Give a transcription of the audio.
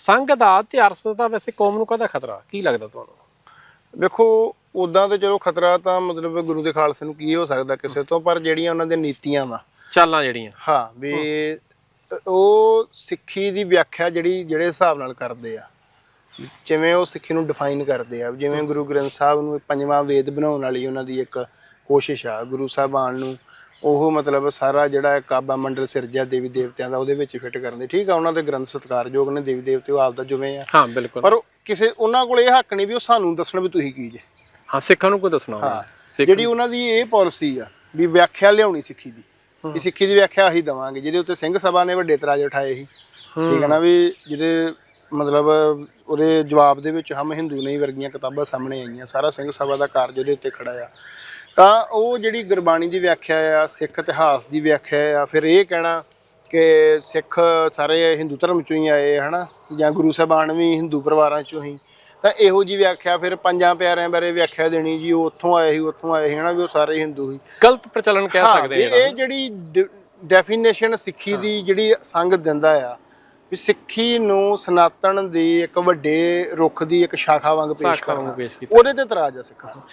ਸੰਘ ਦਾ ਤੇ ਅਰਸ ਦਾ ਵੈਸੇ ਕੌਮ ਨੂੰ ਕਾਹਦਾ ਖਤਰਾ? ਕੀ ਲੱਗਦਾ ਤੁਹਾਨੂੰ? ਵੇਖੋ ਉਦਾਂ ਤੇ ਚਲੋ ਖਤਰਾ ਤਾਂ ਮਤਲਬ ਗੁਰੂ ਦੇ ਖਾਲਸੇ ਨੂੰ ਕੀ ਹੋ ਸਕਦਾ ਕਿਸੇ ਤੋਂ ਪਰ ਜਿਹੜੀਆਂ ਉਹਨਾਂ ਦੇ ਨੀਤੀਆਂ ਵਾ। ਚਾਲਾਂ ਜਿਹੜੀਆਂ। ਹਾਂ ਵੀ ਉਹ ਸਿੱਖੀ ਦੀ ਵਿਆਖਿਆ ਜਿਹੜੀ ਜਿਹੜੇ ਹਿਸਾਬ ਨਾਲ ਕਰਦੇ ਆ। ਜਿਵੇਂ ਉਹ ਸਿੱਖੀ ਨੂੰ ਡਿਫਾਈਨ ਕਰਦੇ ਆ। ਜਿਵੇਂ ਗੁਰੂ ਗ੍ਰੰਥ ਸਾਹਿਬ ਨੂੰ ਪੰਜਵਾਂ ਵੇਦ ਬਣਾਉਣ ਵਾਲੀ ਉਹਨਾਂ ਦੀ ਇੱਕ ਕੋਸ਼ਿਸ਼ ਆ ਗੁਰੂ ਸਾਹਿਬਾਨ ਨੂੰ ਉਹ ਮਤਲਬ ਸਾਰਾ ਜਿਹੜਾ ਹੈ ਕਾਬਾ ਮੰਡਲ ਸਿਰਜਿਆ ਦੇਵੀ ਦੇਵਤਿਆਂ ਦਾ ਉਹਦੇ ਵਿੱਚ ਫਿੱਟ ਕਰਨ ਦੇ। ਠੀਕ ਆ ਉਹਨਾਂ ਦੇ ਗ੍ਰੰਥ ਸਤਿਕਾਰਯੋਗ ਨੇ ਦੇਵੀ ਦੇਵਤੇ ਉਹ ਆਪਦਾ ਜਿਵੇਂ ਆ। ਹਾਂ ਬਿਲਕੁਲ। ਪਰ ਕਿਸੇ ਉਹਨਾਂ ਕੋਲ ਇਹ ਹੱਕ ਨਹੀਂ ਵੀ ਉਹ ਸਾਨੂੰ ਦੱਸਣ ਵੀ ਤੁਸੀਂ ਕੀ ਜੇ। ਹਾਂ ਸਿੱਖਾਂ ਨੂੰ ਕੋਈ ਦੱਸਣਾ ਸਿੱਖ ਜਿਹੜੀ ਉਹਨਾਂ ਦੀ ਇਹ ਪਾਲਿਸੀ ਆ ਵੀ ਵਿਆਖਿਆ ਲਿਆਉਣੀ ਸਿੱਖੀ ਦੀ। ਵੀ ਸਿੱਖੀ ਦੀ ਵਿਆਖਿਆ ਅਸੀਂ ਦਵਾਂਗੇ ਜਿਹਦੇ ਉੱਤੇ ਸਿੰਘ ਸਭਾ ਨੇ ਵੱਡੇ ਇਤਰਾਜ਼ ਉਠਾਏ ਸੀ। ਠੀਕ ਹੈ ਨਾ ਵੀ ਜਿਹਦੇ ਮਤਲਬ ਉਹਦੇ ਜਵਾਬ ਦੇ ਵਿੱਚ ਹਮ ਹਿੰਦੂ ਨਹੀਂ ਵਰਗੀਆਂ ਕਿਤਾਬਾਂ ਸਾਹਮਣੇ ਆਈਆਂ। ਸਾਰਾ ਸਿੰਘ ਸਭਾ ਦਾ ਕਾਰਜ ਉਹਦੇ ਉੱਤੇ ਖੜਾ ਆ। ਤਾਂ ਉਹ ਜਿਹੜੀ ਗੁਰਬਾਣੀ ਦੀ ਵਿਆਖਿਆ ਆ ਸਿੱਖ ਇਤਿਹਾਸ ਦੀ ਵਿਆਖਿਆ ਆ ਫਿਰ ਇਹ ਕਹਿਣਾ ਕਿ ਸਿੱਖ ਸਾਰੇ ਹਿੰਦੂ ਧਰਮ ਚੋਂ ਹੀ ਆਏ ਹਨਾ? ਜਾਂ ਗੁਰੂ ਸਾਹਿਬਾਨ ਵੀ ਹਿੰਦੂ ਪਰਿਵਾਰਾਂ ਚੋਂ ਹੀ। ਤਾਂ ਇਹੋ ਜੀ ਵਿਆਖਿਆ ਫਿਰ ਪੰਜਾਂ ਪਿਆਰਿਆਂ ਬਾਰੇ ਵਿਆਖਿਆ ਦੇਣੀ ਜੀ ਉਹ ਉੱਥੋਂ ਆਏ ਸੀ ਉੱਥੋਂ ਆਏ ਸੀ ਹਨਾ? ਵੀ ਉਹ ਸਾਰੇ ਹਿੰਦੂ ਹੀ ਗਲਤ ਪ੍ਰਚਲਨ ਕਹਿ ਸਕਦੇ ਇਹ ਜਿਹੜੀ ਡੈਫੀਨੇਸ਼ਨ ਸਿੱਖੀ ਦੀ ਜਿਹੜੀ ਸੰਗ ਦਿੰਦਾ ਆ ਵੀ ਸਿੱਖੀ ਨੂੰ ਸਨਾਤਨ ਦੀ ਇੱਕ ਵੱਡੇ ਰੁੱਖ ਦੀ ਇੱਕ ਸ਼ਾਖਾ ਵਾਂਗ ਪੇਸ਼ ਕਰਨਾ। ਉਹਦੇ ਤੇ ਇਤਰਾਜ਼ ਆ ਸਿੱਖਾਂ। ਨੂੰ